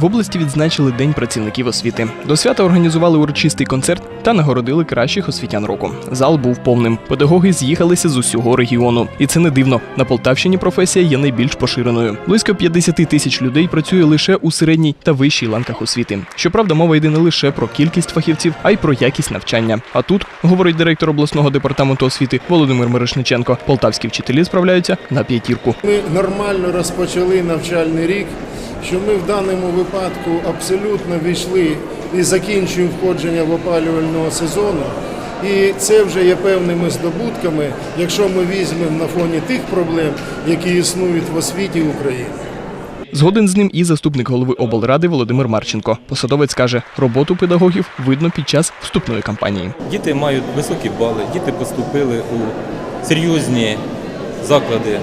В області відзначили День працівників освіти. До свята організували урочистий концерт та нагородили кращих освітян року. Зал був повним. Педагоги з'їхалися з усього регіону. І це не дивно. На Полтавщині професія є найбільш поширеною. Близько 50 тисяч людей працює лише у середній та вищій ланках освіти. Щоправда, мова йде не лише про кількість фахівців, а й про якість навчання. А тут, говорить директор обласного департаменту освіти Володимир Мирошниченко, полтавські вчителі справляються на п'ятірку. Ми нормально розпочали навчальний рік, що ми в даному випадку абсолютно війшли і закінчуємо входження в опалювального сезону. І це вже є певними здобутками, якщо ми візьмемо на фоні тих проблем, які існують в освіті України. Згоден з ним і заступник голови облради Володимир Марченко. Посадовець каже, роботу педагогів видно під час вступної кампанії. Діти мають високі бали, діти поступили у серйозні заклади е,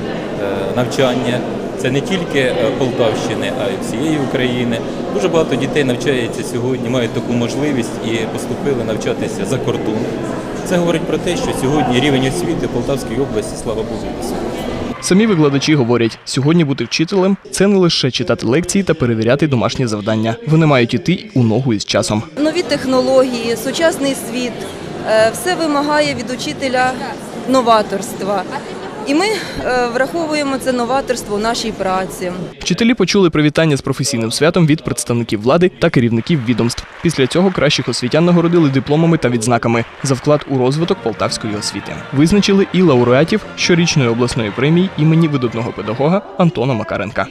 навчання. Це не тільки е, Полтавщини, а й всієї України. Дуже багато дітей навчається сьогодні, мають таку можливість і поступили навчатися за кордон. Це говорить про те, що сьогодні рівень освіти в Полтавській області, слава Богу, високий. Самі викладачі говорять, сьогодні бути вчителем це не лише читати лекції та перевіряти домашні завдання. Вони мають іти у ногу із часом. нові технології, сучасний світ е, все вимагає від учителя новаторства. І ми е, враховуємо це новаторство у нашій праці. Вчителі почули привітання з професійним святом від представників влади та керівників відомств. Після цього кращих освітян нагородили дипломами та відзнаками за вклад у розвиток полтавської освіти. Визначили і лауреатів щорічної обласної премії імені видатного педагога Антона Макаренка.